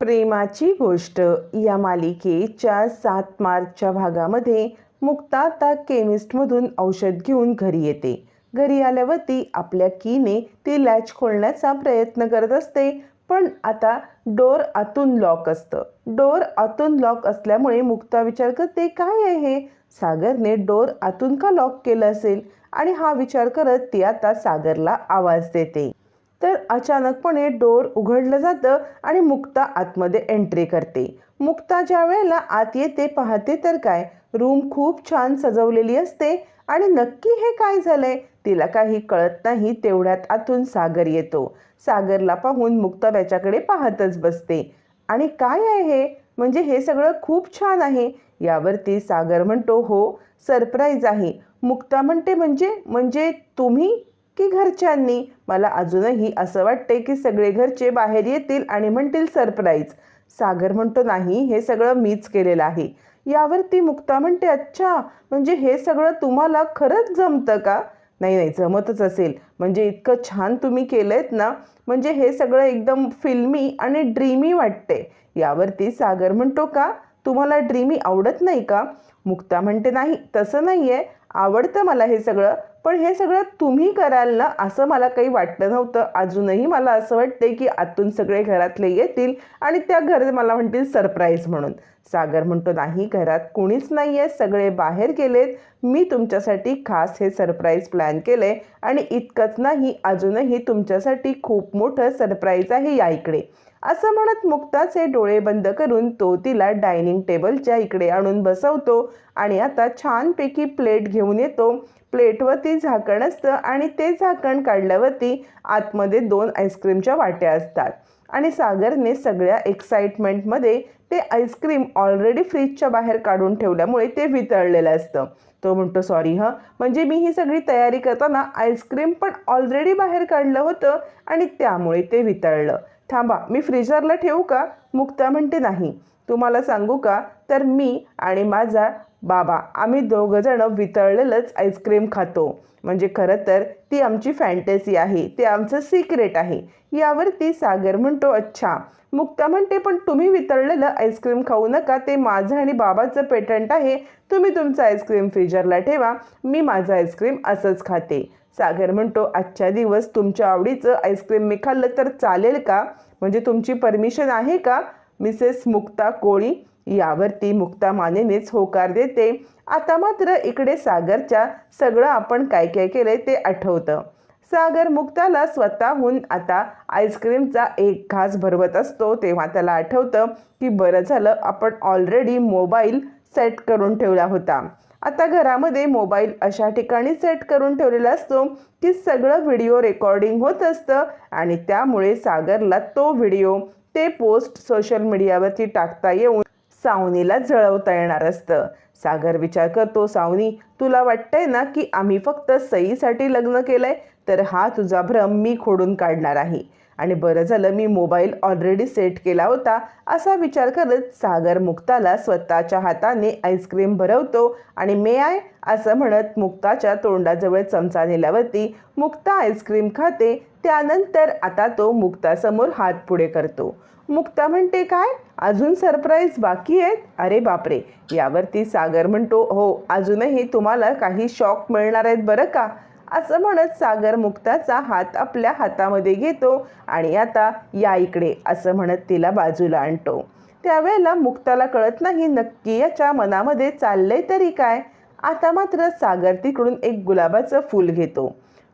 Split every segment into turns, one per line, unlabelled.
प्रेमाची गोष्ट. या मालिकेच्या सात मार्चच्या भागामध्ये मुक्ता आता केमिस्टमधून औषध घेऊन घरी येते. घरी आल्यावर ती आपल्या कीने ती लॅच खोलण्याचा प्रयत्न करत असते पण आता डोर आतून लॉक असतं. डोर आतून लॉक असल्यामुळे मुक्ता विचार करते काय आहे? हे सागरने डोर आतून का लॉक केलं असेल? आणि हा विचार करत ती आता सागरला आवाज देते. तर अचानकपणे डोर उघडलं जातं आणि मुक्ता आतमध्ये एंट्री करते. मुक्ता ज्या वेळेला आत येते पाहते तर काय? रूम खूप छान सजवलेली असते आणि नक्की हे काय झालंय? तिला काही कळत नाही तेवढ्यात आतून सागर येतो. सागरला पाहून मुक्ता त्याच्याकडे पाहतच बसते. आणि काय आहे हे? म्हणजे हे सगळं खूप छान आहे. यावरती सागर म्हणतो हो सरप्राईज आहे. मुक्ता म्हणते म्हणजे म्हणजे तुम्ही की घरच्यांनी. मला अजूनही असं वाटते की सगळे घरचे बाहेर येतील आणि म्हणतील सरप्राईज. सागर म्हणतो नाही हे सगळं मीच केलेलं आहे. यावरती मुक्ता म्हणते अच्छा म्हणजे हे सगळं तुम्हाला खरंच जमतं का? नाही नाही जमतच असेल. म्हणजे इतकं छान तुम्ही केलं ना म्हणजे हे सगळं एकदम फिल्मी आणि ड्रीमी वाटते यावरती सागर म्हणतो का? तुम्हाला ड्रीमी आवडत नाही का? मुक्ता म्हणते नाही तसं नाही आहे आवडतं मला हे सगळं. पण हे सगळं तुम्ही कराल ना असं मला काही वाटलं नव्हतं. अजूनही मला असं वाटते की आतून सगळे घरातले येतील आणि त्या घर मला म्हणतील सरप्राईज म्हणून. सागर म्हणतो नाही घरात कुणीच नाही आहे सगळे बाहेर गेलेत. मी तुमच्यासाठी खास हे सरप्राईज प्लॅन केलं आहे आणि इतकंच नाही अजूनही तुमच्यासाठी खूप मोठं सरप्राईज आहे या इकडे. असं म्हणत मुक्ताचे डोळे बंद करून तो तिला डायनिंग टेबलच्या इकडे आणून बसवतो आणि आता छानपैकी प्लेट घेऊन येतो. प्लेटवरती झाकण असतं आणि ते झाकण काढल्यावरती आतमध्ये दोन आईस्क्रीमच्या वाट्या असतात. आणि सागरने सगळ्या एक्साइटमेंटमध्ये ते आईस्क्रीम ऑलरेडी फ्रीजच्या बाहेर काढून ठेवल्यामुळे ते वितळलेलं असतं. तो म्हणतो सॉरी हं. म्हणजे मी ही सगळी तयारी करताना आईस्क्रीम पण ऑलरेडी बाहेर काढलं होतं आणि त्यामुळे ते वितळलं. थांबा मी फ्रीजरला ठेवू का? मुक्ता म्हणते नाही. तुम्हाला सांगू का? तर मी आणि माझा बाबा आम्ही दोघंजणं वितळलेलंच आईस्क्रीम खातो. म्हणजे खरं तर ती आमची फॅन्टसी आहे. ते आमचं सिक्रेट आहे. यावरती सागर म्हणतो अच्छा. मुक्ता म्हणते पण तुम्ही वितळलेलं आईस्क्रीम खाऊ नका. ते माझं आणि बाबाचं पेटंट आहे. तुम्ही तुमचं आईस्क्रीम फ्रीजरला ठेवा. मी माझं आईस्क्रीम असंच खाते. सागर म्हणतो आजच्या दिवस तुमच्या आवडीचं आईस्क्रीम मी खाल्लं तर चालेल का? म्हणजे तुमची परमिशन आहे का? मिसेस मुक्ता कोळी यावरती मुक्ता मानेनेच होकार देते. आता मात्र इकडे सागरच्या सगळं आपण काय काय केलंय ते आठवतं. सागर मुक्ताला स्वतःहून आता आईस्क्रीमचा एक घास भरवत असतो तेव्हा त्याला आठवतं की बरं झालं आपण ऑलरेडी मोबाईल सेट करून ठेवला होता. आता घरामध्ये मोबाईल अशा ठिकाणी सेट करून ठेवलेला असतो की सगळं व्हिडिओ रेकॉर्डिंग होत असतं आणि त्यामुळे सागरला तो व्हिडिओ ते पोस्ट सोशल मीडियावरती टाकता येऊन सावनीला जळवता येणार असतं. सागर विचार करतो सावनी तुला वाटतंय ना की आम्ही फक्त सईसाठी लग्न केलंय? तर हा तुझा भ्रम मी खोडून काढणार आहे. आणि बरं झालं मी मोबाईल ऑलरेडी सेट केला होता असा विचार करत सागर मुक्ताला स्वतःच्या हाताने आईस्क्रीम भरवतो आणि मे आय? असं म्हणत मुक्ताच्या तोंडाजवळ चमचा नेल्यावरती मुक्ता आईस्क्रीम खाते त्यानंतर आता तो मुक्तासमोर हात पुढे करतो. मुक्ता म्हणते काय? अजून सरप्राईज बाकी आहेत? अरे बापरे! यावरती सागर म्हणतो हो अजूनही तुम्हाला काही शॉक मिळणार आहेत बरं का? असं म्हणत सागर मुक्ताचा हात आपल्या हातामध्ये घेतो आणि आता या इकडे असं म्हणत तिला बाजूला आणतो. त्यावेळेला मुक्ताला कळत नाही नक्की याच्या मनामध्ये चाललंय तरी काय. आता मात्र सागर तिकडून एक गुलाबाचं फूल घेतो.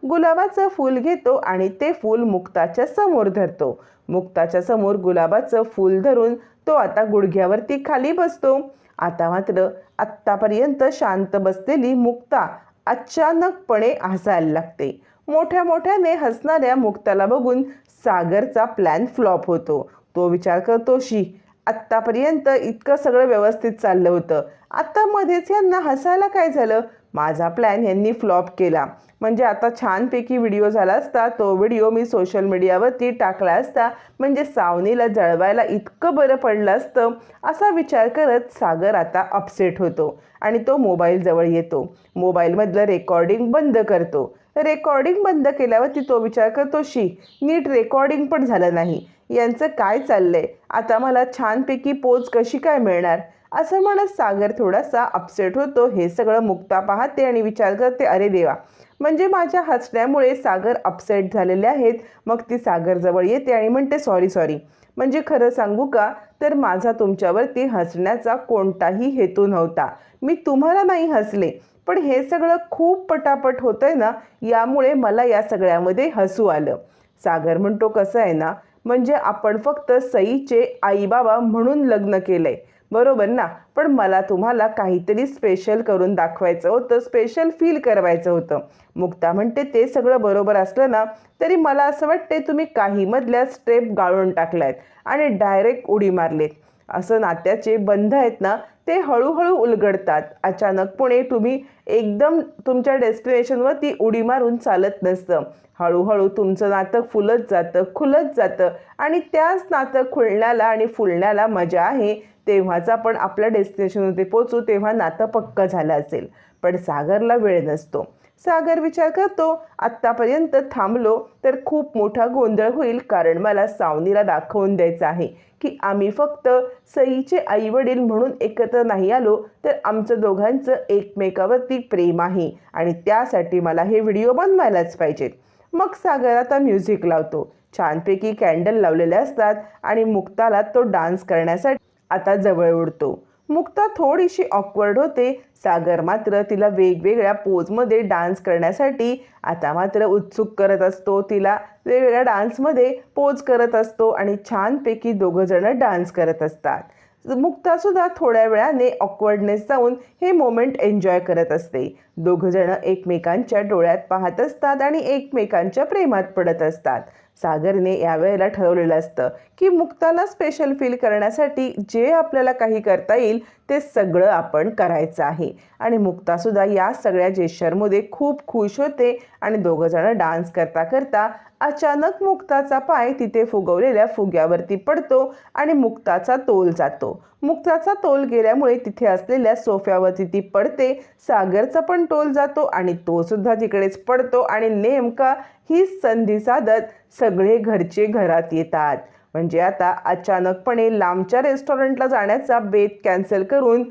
गुलाबाचं फूल घेतो आणि ते फूल मुक्ताच्या समोर धरतो. मुक्ताच्या समोर गुलाबाचं फूल धरून तो आता गुडघ्यावरती खाली बसतो. आता मात्र आत्तापर्यंत शांत बसलेली मुक्ता अचानकपणे हसायला लागते. मोठ्या मोठ्याने हसणाऱ्या मुक्ताला बघून सागरचा प्लॅन फ्लॉप होतो. तो विचार करतो शी आत्तापर्यंत इतकं सगळं व्यवस्थित चाललं होतं. आता मध्येच यांना हसायला काय झालं? माझा प्लॅन यांनी फ्लॉप केला. म्हणजे आता छानपैकी व्हिडिओ झाला असता तो व्हिडिओ मी सोशल मीडियावरती टाकला असता म्हणजे सावनीला जळवायला इतकं बरं पडलं असतं असा विचार करत सागर आता अपसेट होतो आणि तो मोबाईलजवळ येतो. मोबाईलमधलं रेकॉर्डिंग बंद करतो. रेकॉर्डिंग बंद केल्यावरती तो विचार करतो शी नीट रेकॉर्डिंग पण झालं नाही. यांचं काय चाललंय? आता मला छानपैकी पोच कशी काय मिळणार? असं म्हणत सागर थोडासा अपसेट होतो. हे सगळं मुक्ता पाहते आणि विचार करते अरे देवा म्हणजे माझ्या हसण्यामुळे सागर अपसेट झालेले आहेत. मग ती सागरजवळ येते आणि म्हणते सॉरी सॉरी म्हणजे खरं सांगू का? तर माझा तुमच्यावरती हसण्याचा कोणताही हेतू नव्हता. मी तुम्हाला नाही हसले पण हे सगळं खूप पटापट होतंय ना यामुळे मला या सगळ्यामध्ये हसू आलं. सागर म्हणतो कसं आहे ना म्हणजे आपण फक्त सईचे आईबाबा म्हणून लग्न केलंय. बरोबर ना? पण मला तुम्हाला काहीतरी स्पेशल करून दाखवायचं होतं स्पेशल फील करवायचं होतं. मुक्ता म्हणते ते सगळं बरोबर असलं ना तरी मला असं वाटते तुम्ही काही मधल्या स्टेप गाळून टाकल्यात आणि डायरेक्ट उडी मारलेत. असं नात्याचे बंध आहेत ना ते हळूहळू उलगडतात. अचानकपणे तुम्ही एकदम तुमच्या डेस्टिनेशनवर ती उडी मारून चालत नसतं. हळूहळू तुमचं नातं फुलत जातं खुलत जातं आणि त्याच नातं खुलण्याला आणि फुलण्याला मजा आहे. तेव्हाच आपण आपल्या डेस्टिनेशनवरती पोचू तेव्हा नातं पक्क झालं असेल. पण सागरला वेळ नसतो. सागर विचार करतो आत्तापर्यंत थांबलो तर खूप मोठा गोंधळ होईल कारण मला सावनीला दाखवून द्यायचं आहे की आम्ही फक्त सईचे आई वडील म्हणून एकत्र नाही आलो तर आमचं दोघांचं एकमेकावरती प्रेम आहे आणि त्यासाठी मला हे व्हिडिओ बनवायलाच पाहिजेत. मग सागर आता म्युझिक लावतो. छानपैकी कॅन्डल लावलेले असतात आणि मुक्ताला तो डान्स करण्यासाठी आता जवळ उडतो मुक्ता थोडीशी ऑकवर्ड होते. सागर मात्र तिला वेगवेगळ्या पोजमध्ये डान्स करण्यासाठी आता मात्र उत्सुक करत असतो. तिला वेगवेगळ्या डान्समध्ये पोज करत असतो आणि छानपैकी दोघंजणं डान्स करत असतात. मुक्तासुद्धा थोड्या वेळाने ऑकवर्डनेस जाऊन हे मोमेंट एन्जॉय करत असते. दोघंजणं एकमेकांच्या डोळ्यात पाहत असतात आणि एकमेकांच्या प्रेमात पडत असतात. सागरने यावेळेला ठरवलेलं असतं की मुक्ताला स्पेशल फील करण्यासाठी जे आपल्याला काही करता येईल ते सगळं आपण करायचं आहे. आणि मुक्तासुद्धा या सगळ्या जेशरमध्ये खूप खुश होते आणि दोघंजणं डान्स करता करता अचानक मुक्ताचा पाय तिथे फुगवलेल्या फुग्यावरती पडतो आणि मुक्ताचा तोल जातो. मुक्ताचा तोल गेल्यामुळे तिथे असलेल्या सोफ्यावरती ती पडते सागरचा पण तोल जातो आणि तो सुद्धा तिकडेच पडतो आणि नेमका ही संधी साधत सगळे घरचे घरात येतात. म्हणजे आता अचानकपणे लांबच्या रेस्टॉरंटला जाण्याचा बेत कॅन्सल करून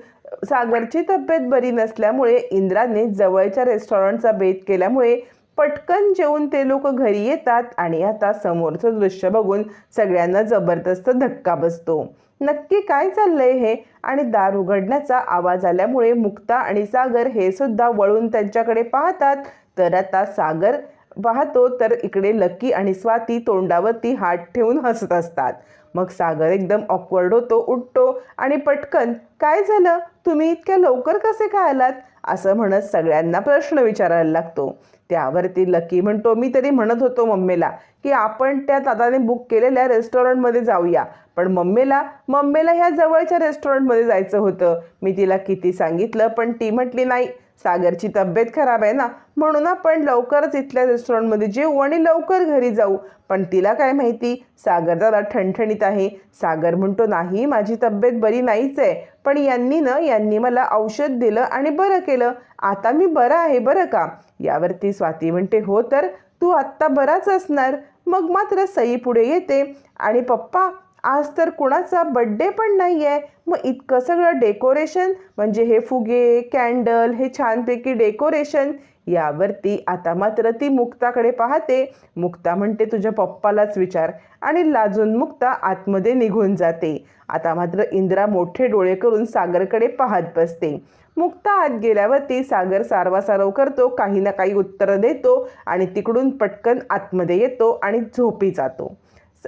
सागरची तब्येत बरी नसल्यामुळे इंद्राने जवळच्या रेस्टॉरंटचा बेत केल्यामुळे पटकन जेवून ते लोक घरी येतात आणि आता समोरचं दृश्य बघून सगळ्यांना जबरदस्त धक्का बसतो. नक्की काय चाललंय हे? आणि दार उघडण्याचा आवाज आल्यामुळे मुक्ता आणि सागर हे सुद्धा वळून त्यांच्याकडे पाहतात. तर आता सागर पाहतो तर इकडे लकी आणि स्वाती तोंडावरती हात ठेवून हसत असतात. मग सागर एकदम ऑकवर्ड होतो उठतो आणि पटकन काय झालं? तुम्ही इतक्या लवकर कसे काय आलात? असं म्हणत सगळ्यांना प्रश्न विचारायला लागतो. त्यावरती लकी म्हणतो मी तरी म्हणत होतो मम्मीला की आपण त्या दादाने बुक केलेल्या रेस्टॉरंटमध्ये जाऊया. पण मम्मीला मम्मीला ह्या जवळच्या रेस्टॉरंटमध्ये जायचं होतं. मी तिला किती सांगितलं पण ती म्हटली नाही सागरची तब्येत खराब आहे ना म्हणून आपण लवकरच इथल्या रेस्टॉरंटमध्ये जेऊ आणि लवकर घरी जाऊ. पण तिला काय माहिती? सागर दादा ठणठणीत आहे. सागर म्हणतो नाही माझी तब्येत बरी नाहीच आहे. पण यांनी ना यांनी मला औषध दिलं आणि बरं केलं. आता मी बरं आहे बरं का? यावरती स्वाती म्हणते हो तर तू आत्ता बराच असणार. मग मात्र सई पुढे येते आणि पप्पा आज तर कुणाचा बड्डे पण नाही आहे मग इतकं सगळं डेकोरेशन म्हणजे हे फुगे कॅन्डल हे छानपैकी डेकोरेशन यावरती आता मात्र ती मुक्ताकडे पाहते. मुक्ता म्हणते तुझ्या पप्पालाच विचार. आणि लाजून मुक्ता आतमध्ये निघून जाते. आता मात्र इंद्रा मोठे डोळे करून सागरकडे पाहत बसते. मुक्ता आत गेल्यावरती सागर सारवासारव करतो काही ना काही उत्तरं देतो आणि तिकडून पटकन आतमध्ये येतो आणि झोपी जातो.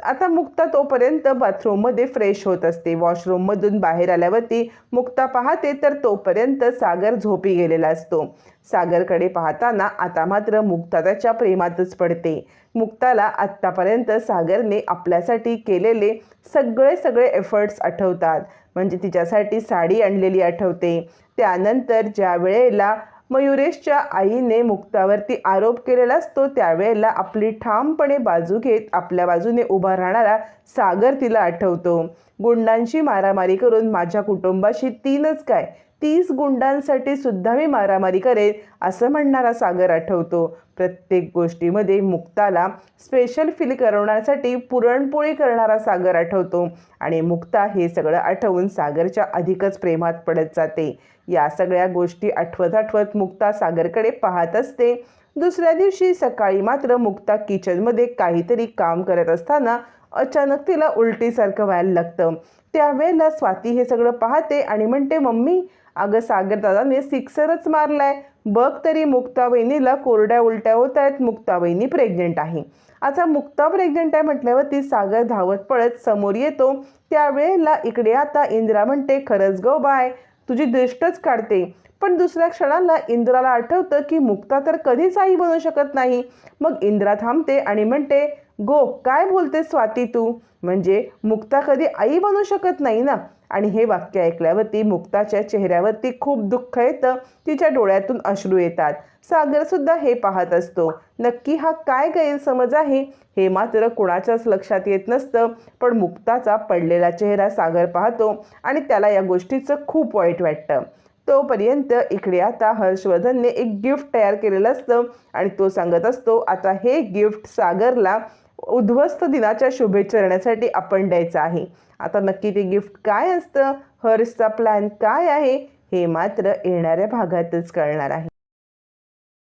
आता मुक्ता तोपर्यंत बाथरूममध्ये फ्रेश होत असते. वॉशरूममधून बाहेर आल्यावरती मुक्ता पाहते तर तोपर्यंत सागर झोपी गेलेला असतो. सागरकडे पाहताना आता मात्र मुक्ता त्याच्या प्रेमातच पडते. मुक्ताला आत्तापर्यंत सागरने आपल्यासाठी केलेले सगळे सगळे एफर्ट्स आठवतात. म्हणजे तिच्यासाठी साडी आणलेली आठवते. त्यानंतर ज्या वेळेला मयुरेशच्या आईने मुक्तावरती आरोप केलेला असतो त्यावेळेला आपली ठामपणे बाजू घेत आपल्या बाजूने उभा राहणारा सागर तिला आठवतो. गुंडांशी मारामारी करून माझ्या कुटुंबाशी तीनच काय तीस गुंडांसाठी सुद्धा मी मारामारी करेन असं म्हणणारा सागर आठवतो. प्रत्येक गोष्टीमध्ये मुक्ताला स्पेशल फील करवण्यासाठी पुरणपोळी करणारा सागर आठवतो आणि मुक्ता हे सगळं आठवून सागरच्या अधिकच प्रेमात पडत जाते. या सगळ्या गोष्टी आठवत आठवत मुक्ता सागरकडे पाहत असते. दुसऱ्या दिवशी सकाळी मात्र मुक्ता किचनमध्ये काहीतरी काम करत असताना अचानक तिला उलटीसारखं व्हायला लागतं. त्यावेळेला स्वाती हे सगळं पाहते आणि म्हणते मम्मी अगं सागरदादाने सिक्सरच मारलाय. बघ तरी मुक्ता वहिनीला कोरड्या उलट्या होत आहेत. मुक्ता वहिनी आहे. आता मुक्ता प्रेग्नंट आहे म्हटल्यावरती सागर धावत पळत समोर येतो. त्यावेळेला इकडे आता इंदिरा म्हणते खरंच गो बाय तुझी दृष्टच काढते. पण दुसऱ्या क्षणाला इंद्राला आठवतं की मुक्ता तर कधीच आई बनू शकत नाही. मग इंद्रा थांबते आणि म्हणते गो काय बोलते स्वाती तू? म्हणजे मुक्ता कधी आई बनू शकत नाही ना? आणि हे वाक्य ऐकल्यावरती मुक्ताच्या चेहऱ्यावरती खूप दुःख येतं. तिच्या डोळ्यातून अश्रू येतात. सागरसुद्धा हे पाहत असतो. नक्की हा काय गैरसमज आहे? हे मात्र कुणाच्याच लक्षात येत नसतं. पण मुक्ताचा पडलेला चेहरा सागर पाहतो आणि त्याला या गोष्टीचं खूप वाईट वाटतं. तोपर्यंत इकडे आता हर्षवर्धनने एक गिफ्ट तयार केलेलं असतं आणि तो सांगत असतो आता हे गिफ्ट सागरला उद्ध्वस्त दिनाच्या शुभेच्छरण्यासाठी आपण द्यायचं आहे. आता नक्की ते गिफ्ट काय असतं? हर्षचा प्लॅन काय आहे? हे मात्र येणाऱ्या भागातच कळणार आहे.